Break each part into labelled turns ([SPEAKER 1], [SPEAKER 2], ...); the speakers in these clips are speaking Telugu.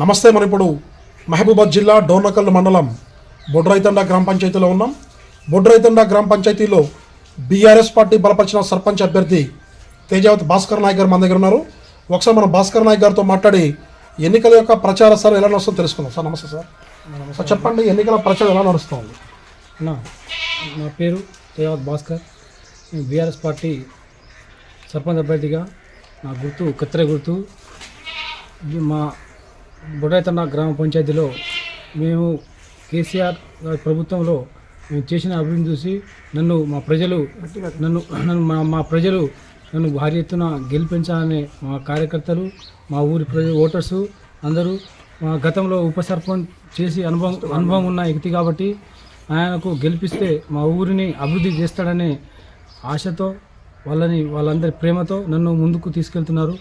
[SPEAKER 1] నమస్తే మనం ఇప్పుడు మహబూబాద్ జిల్లా డోర్నకల్ మండలం బొడ్రైతండ గ్రామ పంచాయతీలో ఉన్నాం. బొడ్రైతండ గ్రామ పంచాయతీలో బీఆర్ఎస్ పార్టీ బలపరిచిన సర్పంచ్ అభ్యర్థి తేజావతి భాస్కర్ నాయక్ గారు మన దగ్గర ఉన్నారు. ఒకసారి మనం భాస్కర్ నాయక్ గారితో మాట్లాడి ఎన్నికల యొక్క ప్రచార సార్ ఎలా నడుస్తుందో తెలుసుకుందాం. సార్ నమస్తే సార్. సార్ చెప్పండి ఎన్నికల ప్రచారం ఎలా నడుస్తుంది?
[SPEAKER 2] నా నా పేరు తేజావత్ భాస్కర్. నేను బీఆర్ఎస్ పార్టీ సర్పంచ్ అభ్యర్థిగా. నా గుర్తు కత్తెర గుర్తు. మా బుడైతన్న గ్రామ పంచాయతీలో మేము కేసీఆర్ ప్రభుత్వంలో మేము చేసిన అభివృద్ధి చూసి నన్ను మా ప్రజలు నన్ను నన్ను మా మా ప్రజలు నన్ను భారీ ఎత్తున గెలిపించాలనే మా కార్యకర్తలు మా ఊరి ప్రజ ఓటర్సు అందరూ మా గతంలో ఉప సర్పంచ్ చేసి అనుభవం అనుభవం ఉన్న వ్యక్తి కాబట్టి ఆయనకు గెలిపిస్తే మా ఊరిని అభివృద్ధి చేస్తాడనే ఆశతో వాళ్ళని వాళ్ళందరి ప్రేమతో నన్ను ముందుకు తీసుకెళ్తున్నారు.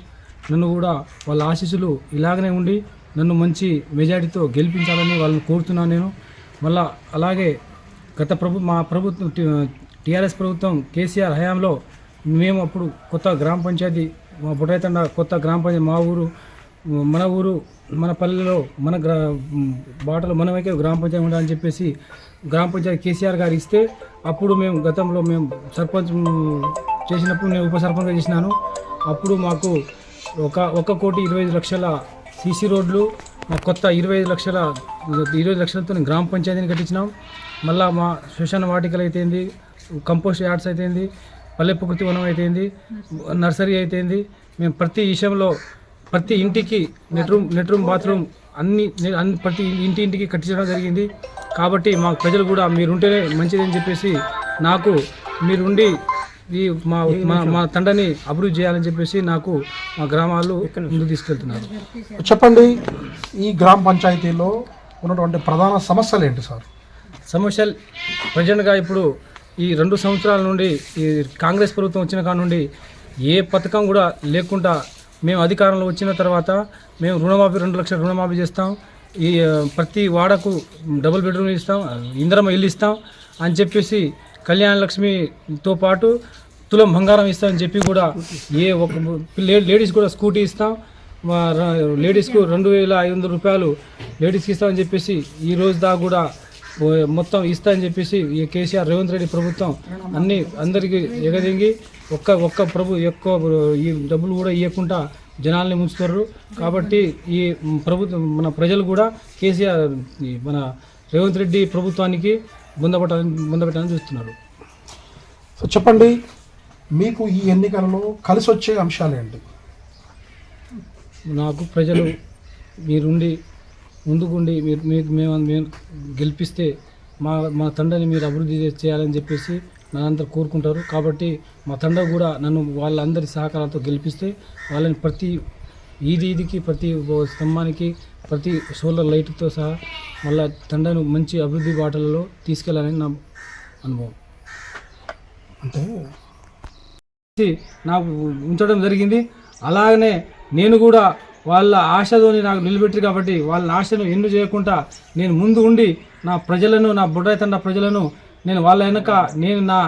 [SPEAKER 2] నన్ను కూడా వాళ్ళ ఆశీస్సులు ఇలాగనే ఉండి నన్ను మంచి మెజారిటీతో గెలిపించాలని వాళ్ళని కోరుతున్నాను నేను. మళ్ళా అలాగే గత ప్రభు మా ప్రభుత్వం టీఆర్ఎస్ ప్రభుత్వం కేసీఆర్ హయాంలో మేము అప్పుడు కొత్త గ్రామ పంచాయతీ మా బుటాయితండ కొత్త గ్రామ పంచాయతీ మా ఊరు మన ఊరు మన పల్లెలో మన గ్రా బాటలో మనమైతే గ్రామ పంచాయతీ ఉండాలని చెప్పేసి గ్రామ పంచాయతీ కేసీఆర్ గారు ఇస్తే అప్పుడు మేము గతంలో మేము సర్పంచ్ చేసినప్పుడు నేను ఉప సర్పంచ్గా చేసినాను. అప్పుడు మాకు ఒక ఒక కోటి ఇరవై ఐదు లక్షల సీసీ రోడ్లు మా కొత్త ఇరవై ఐదు లక్షల ఇరవై లక్షలతో గ్రామ పంచాయతీని కట్టించినాం. మళ్ళా మా శ్మశాన వాటికలు అయితేంది కంపోస్ట్ యార్డ్స్ అయితేంది పల్లె ప్రకృతి వనం అయితేంది నర్సరీ అయితేంది. మేము ప్రతి విషయంలో ప్రతి ఇంటికి net room net room bathroom అన్ని అన్ని ప్రతి ఇంటి ఇంటికి కట్టించడం జరిగింది. కాబట్టి మా ప్రజలు కూడా మీరుంటేనే మంచిదని చెప్పేసి నాకు మీరుండి ఈ మా మా మా తండ్రిని అభివృద్ధి చేయాలని చెప్పేసి నాకు మా గ్రామాలు ముందుకు తీసుకెళ్తున్నారు.
[SPEAKER 1] చెప్పండి ఈ గ్రామ పంచాయతీలో ఉన్నటువంటి ప్రధాన సమస్యలు ఏంటి సార్?
[SPEAKER 2] సమస్యలు ప్రజెంట్గా ఇప్పుడు ఈ రెండు సంవత్సరాల నుండి ఈ కాంగ్రెస్ ప్రభుత్వం వచ్చిన కాడ నుండి ఏ పథకం కూడా లేకుండా మేము అధికారంలో వచ్చిన తర్వాత మేము రుణమాఫీ రెండు లక్షల రుణమాఫీ చేస్తాం. ఈ ప్రతి వాడకు డబుల్ బెడ్రూమ్ ఇస్తాం ఇందిరమ్మ ఇల్లు ఇస్తాం అని చెప్పేసి కళ్యాణ లక్ష్మితో పాటు తులం బంగారం ఇస్తామని చెప్పి కూడా ఏ ఒక లేడీస్ కూడా స్కూటీ ఇస్తాం. లేడీస్కు రెండు వేల ఐదు వందల రూపాయలు లేడీస్కి ఇస్తామని చెప్పేసి ఈ రోజు దాకా కూడా మొత్తం ఇస్తా అని చెప్పేసి ఈ కేసీఆర్ రేవంత్ రెడ్డి ప్రభుత్వం అన్ని అందరికీ ఎగదింగి ఒక్క ఒక్క ప్రభు ఎక్కువ ఈ డబ్బులు కూడా ఇవ్వకుండా జనాల్ని ముంచుతారు కాబట్టి ఈ ప్రభుత్వం మన ప్రజలు కూడా కేసీఆర్ మన రేవంత్ రెడ్డి ప్రభుత్వానికి ముందపట్టాలని ముందపెట్టాలని చూస్తున్నారు.
[SPEAKER 1] సో చెప్పండి మీకు ఈ ఎన్నికలలో కలిసి వచ్చే అంశాలు ఏంటి?
[SPEAKER 2] నాకు ప్రజలు మీరుండి ముందుకుండి మీరు మీకు మేము మేము గెలిపిస్తే మా మా తండ్రిని మీరు అభివృద్ధి చేయాలని చెప్పేసి నన్నందరూ కోరుకుంటారు. కాబట్టి మా తండ్రి కూడా నన్ను వాళ్ళందరి సహకారంతో గెలిపిస్తే వాళ్ళని ప్రతి ఈది ఈదికి ప్రతి స్తంభానికి ప్రతి సోలార్ లైట్తో సహా మళ్ళా తండ్రిని మంచి అభివృద్ధి బాటలలో తీసుకెళ్ళాలని నా అనుభవం.
[SPEAKER 1] అంటే
[SPEAKER 2] నాకు ఉంచడం జరిగింది. అలాగనే నేను కూడా వాళ్ళ ఆశతోని నాకు నిలబెట్టారు కాబట్టి వాళ్ళ ఆశను ఎన్ను చేయకుండా నేను ముందు ఉండి నా ప్రజలను నా బుడ్రాయితండ ప్రజలను నేను వాళ్ళ వెనక నేను నా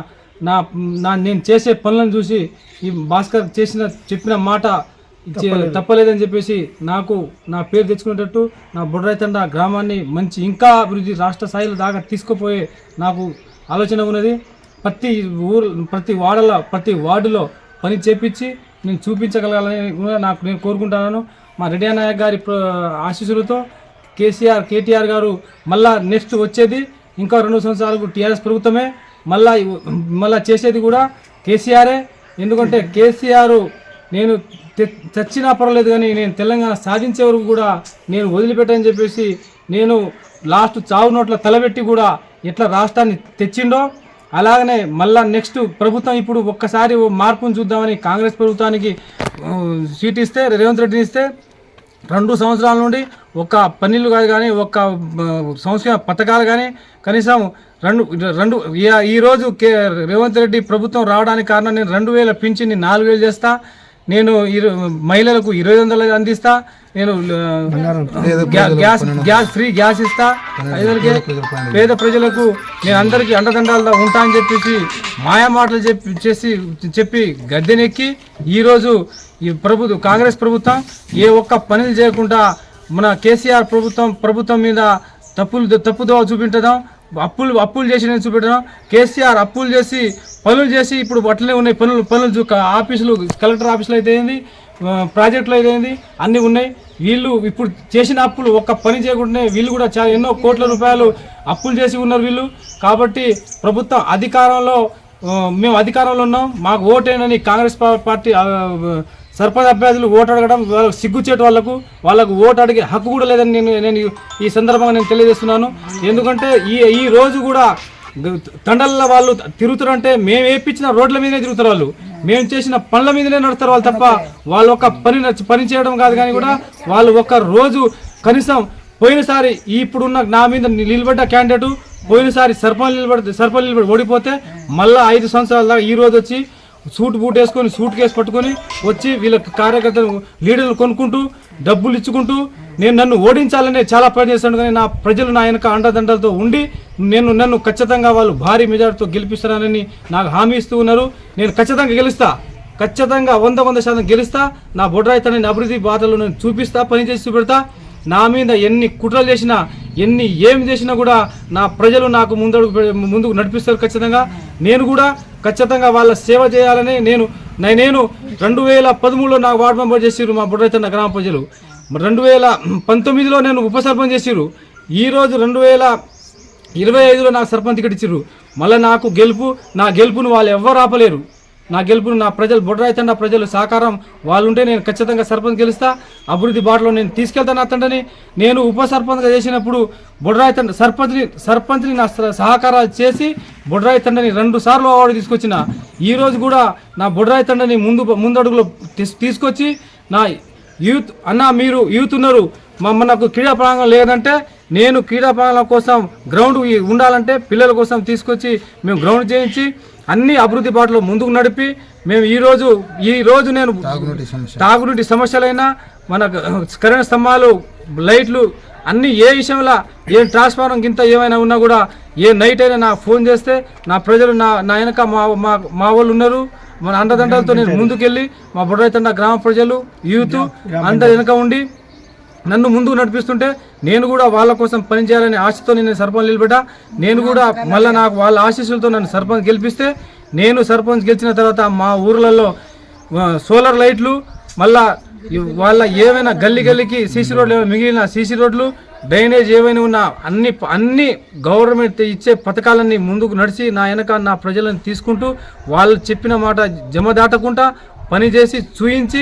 [SPEAKER 2] నా నేను చేసే పనులను చూసి ఈ భాస్కర్ చేసిన చెప్పిన మాట తప్పలేదని చెప్పేసి నాకు నా పేరు తెచ్చుకునేటట్టు నా బుడ్రాయితండ గ్రామాన్ని మంచి ఇంకా అభివృద్ధి రాష్ట్ర స్థాయిలో దాకా తీసుకుపోయే నాకు ఆలోచన ఉన్నది. ప్రతి ఊరు ప్రతి వాడలో ప్రతి వార్డులో పని చేపించి నేను చూపించగలగాలని కూడా నాకు నేను కోరుకుంటున్నాను. మా రెడ్డి నాయక్ గారి ఆశీస్సులతో కేసీఆర్ కేటీఆర్ గారు మళ్ళా నెక్స్ట్ వచ్చేది. ఇంకా రెండు సంవత్సరాలకు టీఆర్ఎస్ ప్రభుత్వమే. మళ్ళా మళ్ళా చేసేది కూడా కేసీఆరే. ఎందుకంటే కేసీఆర్ నేను చచ్చినా పర్వాలేదు కానీ నేను తెలంగాణ సాధించే వరకు కూడా నేను వదిలిపెట్టని చెప్పేసి నేను లాస్ట్ చావు నోట్ల తలబెట్టి కూడా ఎట్లా రాష్ట్రాన్ని తెచ్చిండో అలాగనే మళ్ళా నెక్స్ట్ ప్రభుత్వం ఇప్పుడు ఒక్కసారి ఓ మార్పును చూద్దామని కాంగ్రెస్ ప్రభుత్వానికి సీట్ ఇస్తే రేవంత్ రెడ్డిని ఇస్తే రెండు సంవత్సరాల నుండి ఒక పన్నీళ్ళు కాదు కానీ ఒక సంవత్సరం పథకాలు కానీ కనీసం రెండు రెండు ఈ- ఈరోజు కే రేవంత్ రెడ్డి ప్రభుత్వం రావడానికి కారణం నేను రెండు వేల పింఛన్ని నాలుగు వేలు చేస్తా నేను మహిళలకు ఇరవై వందలు అందిస్తా నేను గ్యాస్ గ్యాస్ ఫ్రీ గ్యాస్ ఇస్తా. పేద ప్రజలకు నేను అందరికీ అండదండాలుగా ఉంటా అని చెప్పేసి మాయా మాటలు చెప్పి చేసి చెప్పి గద్దెనెక్కి ఈరోజు ఈ ప్రభుత్వం కాంగ్రెస్ ప్రభుత్వం ఏ ఒక్క పనులు చేయకుండా మన కేసీఆర్ ప్రభుత్వం ప్రభుత్వం మీద తప్పులు తప్పుదో చూపించడం అప్పులు అప్పులు చేసి చూపెట్టడం కేసీఆర్ అప్పులు చేసి పనులు చేసి ఇప్పుడు అట్లనే ఉన్నాయి. పనులు పనులు ఆఫీసులు కలెక్టర్ ఆఫీసులు అయితే ఏంది? ప్రాజెక్టులు అయితే ఏంది? అన్నీ ఉన్నాయి. వీళ్ళు ఇప్పుడు చేసిన అప్పులు ఒక్క పని చేయకుండానే వీళ్ళు కూడా చాలా ఎన్నో కోట్ల రూపాయలు అప్పులు చేసి ఉన్నారు వీళ్ళు. కాబట్టి ప్రభుత్వం అధికారంలో మేము అధికారంలో ఉన్నాం. మాకు ఓటేనని కాంగ్రెస్ పార్టీ సర్పంచ్ అభ్యర్థులు ఓటు అడగడం వాళ్ళకు సిగ్గుచేటు వాళ్ళకు వాళ్ళకు ఓటు అడిగే హక్కు కూడా లేదని నేను నేను ఈ సందర్భంగా నేను తెలియజేస్తున్నాను. ఎందుకంటే ఈ ఈ రోజు కూడా గ- తండల వాళ్ళు తిరుగుతారంటే మేము వేయించిన రోడ్ల మీదనే తిరుగుతారు వాళ్ళు. మేము చేసిన పనుల మీదనే నడుస్తారు వాళ్ళు తప్ప వాళ్ళు ఒక పని పని చేయడం కాదు కానీ కూడా వాళ్ళు ఒక రోజు కనీసం పోయినసారి ఇప్పుడున్న నా మీద నిలబడ్డ క్యాండిడేట్ పోయినసారి సర్పంచ్ నిలబడి సర్పంచ్ నిలబడి ఓడిపోతే మళ్ళీ ఐదు సంవత్సరాల దాకా ఈ రోజు వచ్చి సూట్ బూట్ వేసుకొని సూట్ కేసు పట్టుకొని వచ్చి వీళ్ళ కార్యకర్తలు లీడర్లు కొనుక్కుంటూ డబ్బులు ఇచ్చుకుంటూ నేను నన్ను ఓడించాలనే చాలా ప్రయత్నం చేస్తాను కానీ నా ప్రజలు నా వెనక అండదండలతో ఉండి నేను నన్ను ఖచ్చితంగా వాళ్ళు భారీ మెజార్టీతో గెలిపిస్తానని నాకు హామీ ఇస్తూ ఉన్నారు. నేను ఖచ్చితంగా గెలుస్తా. ఖచ్చితంగా వంద వంద శాతం గెలుస్తా. నా బొడ్రాయితనని అభివృద్ధి బాధలు నేను చూపిస్తా పనిచేసి చూపెడతా. నా మీద ఎన్ని కుట్రలు చేసినా ఎన్ని ఏమి చేసినా కూడా నా ప్రజలు నాకు ముందడుగు ముందుకు నడిపిస్తారు ఖచ్చితంగా. నేను కూడా ఖచ్చితంగా వాళ్ళ సేవ చేయాలని నేను నేను రెండు వేల పదమూడులో నాకు వార్డు మెంబర్ చేసిరు మా బుడ్రైతన్న గ్రామ ప్రజలు. రెండు వేల పంతొమ్మిదిలో నేను ఉప సర్పంచ్ చేసిరు ఈరోజు రెండు వేల ఇరవై ఐదులో నాకు సర్పంచ్ టికెట్ ఇచ్చిర్రు. మళ్ళీ నాకు గెలుపు నా గెలుపును వాళ్ళు ఎవ్వరు ఆపలేరు. నా గెలుపును నా ప్రజలు బొడ్రాయితండ ప్రజలు సహకారం వాళ్ళు ఉంటే నేను ఖచ్చితంగా సర్పంచ్ గెలుస్తా. అభివృద్ధి బాటలో నేను తీసుకెళ్తాను అతండని నేను ఉప సర్పంచ్గా చేసినప్పుడు బొడ్రాయితండ సర్పంచ్ని సర్పంచ్ని నా సహకారాలు చేసి బొడ్రాయితండని రెండు సార్లు అవార్డు తీసుకొచ్చిన. ఈరోజు కూడా నా బొడ్రాయితండని ముందు ముందడుగులో తీస్- తీసుకొచ్చి నా యూత్ అన్న మీరు యూత్ ఉన్నారు. మా- నాకు క్రీడా ప్రాంగణం లేదంటే నేను క్రీడా ప్రాంగణం కోసం గ్రౌండ్ ఉండాలంటే పిల్లల కోసం తీసుకొచ్చి మేము గ్రౌండ్ చేయించి అన్ని అభివృద్ధి బాటలో ముందుకు నడిపి మేము ఈ రోజు ఈ రోజు నేను తాగునీటి సమస్యలైనా మన కరెంట్ స్తంభాలు లైట్లు అన్ని ఏ విషయంలో ఏ ట్రాన్స్ఫారం గింత ఏమైనా ఉన్నా కూడా ఏ నైట్ అయినా నాకు ఫోన్ చేస్తే నా ప్రజలు నా నా వెనక మా మా వాళ్ళు ఉన్నారు. మన అండదండలతో నేను ముందుకెళ్ళి మా బుడ్రైతండ గ్రామ ప్రజలు యూత్ అందరు వెనక ఉండి నన్ను ముందుకు నడిపిస్తుంటే నేను కూడా వాళ్ళ కోసం పనిచేయాలనే ఆశతో నేను సర్పంచ్ నిలబడ్డా నేను కూడా మళ్ళీ నాకు వాళ్ళ ఆశీస్సులతో నన్ను సర్పంచ్ గెలిపిస్తే నేను సర్పంచ్ గెలిచిన తర్వాత మా ఊర్లలో సోలార్ లైట్లు మళ్ళా వాళ్ళ ఏమైనా గల్లీ గల్లీకి సీసీ రోడ్లు ఏమైనా మిగిలిన సీసీ రోడ్లు డ్రైనేజ్ ఏమైనా ఉన్నా అన్ని అన్ని గవర్నమెంట్ ఇచ్చే పథకాలన్నీ ముందుకు నడిచి నా వెనక నా ప్రజలను తీసుకుంటూ వాళ్ళు చెప్పిన మాట జమ దాటకుండా పనిచేసి చూయించి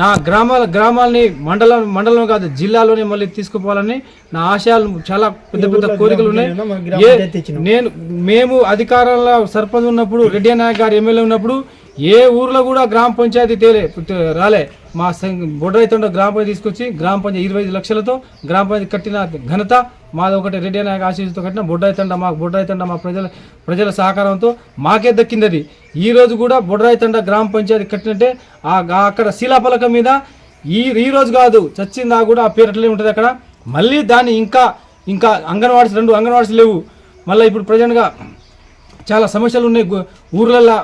[SPEAKER 2] నా గ్రామాల గ్రామాలని మండలం మండలం కాదు జిల్లాలోనే మళ్ళీ తీసుకుపోవాలని నా ఆశయాలు చాలా పెద్ద పెద్ద కోరికలు ఉన్నాయి. నేను మేము అధికారంలో సర్పంచ్ ఉన్నప్పుడు రెడ్డి నాయక్ గారు ఎమ్మెల్యే ఉన్నప్పుడు ఏ ఊర్లో కూడా గ్రామ పంచాయతీ తేలే రాలే. మా బొడ్రైతుండ గ్రామ పంచాయతీ తీసుకొచ్చి గ్రామ పంచాయతీ ఇరవై ఐదు లక్షలతో గ్రామ పంచాయతీ కట్టిన ఘనత మాది ఒకటి రెడ్డి నాయక ఆశీస్సుతో కట్టిన బొడ్రాయితండ మా బొడ్రాయితండ మా ప్రజల ప్రజల సహకారంతో మాకే దక్కింది అది ఈ రోజు కూడా బొడ్రాయితండ గ్రామ పంచాయతీ కట్టినట్టే ఆ అక్కడ శిలాఫలకం మీద ఈ ఈ రోజు కాదు చచ్చిందా కూడా ఆ పేరు అట్లే ఉంటుంది అక్కడ. మళ్ళీ దాన్ని ఇంకా ఇంకా అంగన్వాడీస్ రెండు అంగన్వాడీస్ లేవు. మళ్ళీ ఇప్పుడు ప్రజెంట్గా చాలా సమస్యలు ఉన్నాయి. ఊర్లల్లో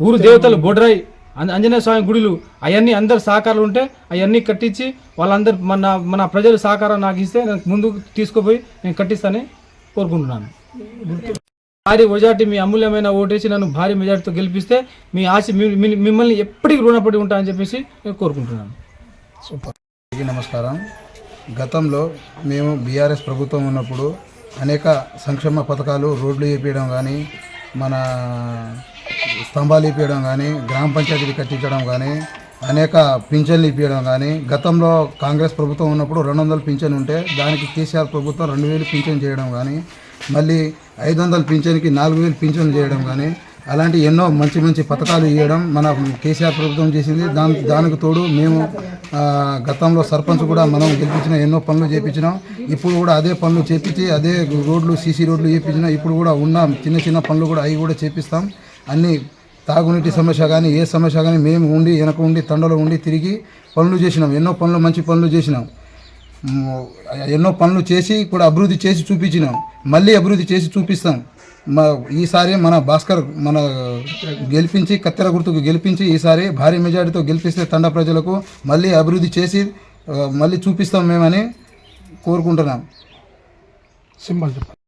[SPEAKER 2] ఊరు దేవతలు బొడ్రాయి ఆంజనేయ స్వామి గుడిలు అవన్నీ అందరు సహకారాలు ఉంటే అవన్నీ కట్టించి వాళ్ళందరు మన మన ప్రజలు సహకారం నాకు ఇస్తే నేను ముందుకు తీసుకుపోయి నేను కట్టిస్తానని కోరుకుంటున్నాను. భారీ మెజార్టీ మీ అమూల్యమైన ఓటేసి నన్ను భారీ మెజార్టీతో గెలిపిస్తే మీ ఆశ మిమ్మల్ని ఎప్పటికీ రుణపడి ఉంటానని చెప్పేసి నేను కోరుకుంటున్నాను.
[SPEAKER 3] సూపర్. నమస్కారం. గతంలో మేము బీఆర్ఎస్ ప్రభుత్వం ఉన్నప్పుడు అనేక సంక్షేమ పథకాలు రోడ్లు వేపించడం కానీ మన స్తంభాలు ఇప్పించడం కానీ గ్రామ పంచాయతీలు కట్టించడం కానీ అనేక పింఛన్లు ఇప్పించడం కానీ గతంలో కాంగ్రెస్ ప్రభుత్వం ఉన్నప్పుడు రెండు వందలు పింఛన్ ఉంటే దానికి కేసీఆర్ ప్రభుత్వం రెండు వేలు పింఛన్ చేయడం కానీ మళ్ళీ ఐదు వందల పింఛన్కి నాలుగు వేలు పింఛన్ చేయడం కానీ అలాంటి ఎన్నో మంచి మంచి పథకాలు ఇవ్వడం మన కేసీఆర్ ప్రభుత్వం చేసింది. దాని దానికి తోడు మేము గతంలో సర్పంచ్ కూడా మనం గెలిపించిన ఎన్నో పనులు చేపించినాం. ఇప్పుడు కూడా అదే పనులు చేపించి అదే రోడ్లు సీసీ రోడ్లు చేపించినా ఇప్పుడు కూడా ఉన్న చిన్న చిన్న పనులు కూడా అవి కూడా చేపిస్తాం. అన్నీ తాగునీటి సమస్య కానీ ఏ సమస్య కానీ మేము ఉండి వెనక ఉండి తండలో ఉండి తిరిగి పనులు చేసినాం. ఎన్నో పనులు మంచి పనులు చేసినాం. ఎన్నో పనులు చేసి కూడా అభివృద్ధి చేసి చూపించినాం. మళ్ళీ అభివృద్ధి చేసి చూపిస్తాం. మా ఈసారి మన భాస్కర్ మన గెలిపించి కత్తెర గుర్తుకు గెలిపించి ఈసారి భారీ మెజారిటీతో గెలిపిస్తే తండ ప్రజలకు మళ్ళీ అభివృద్ధి చేసి మళ్ళీ చూపిస్తాం మేమని కోరుకుంటున్నాం.
[SPEAKER 1] సింబల్ చెప్పండి.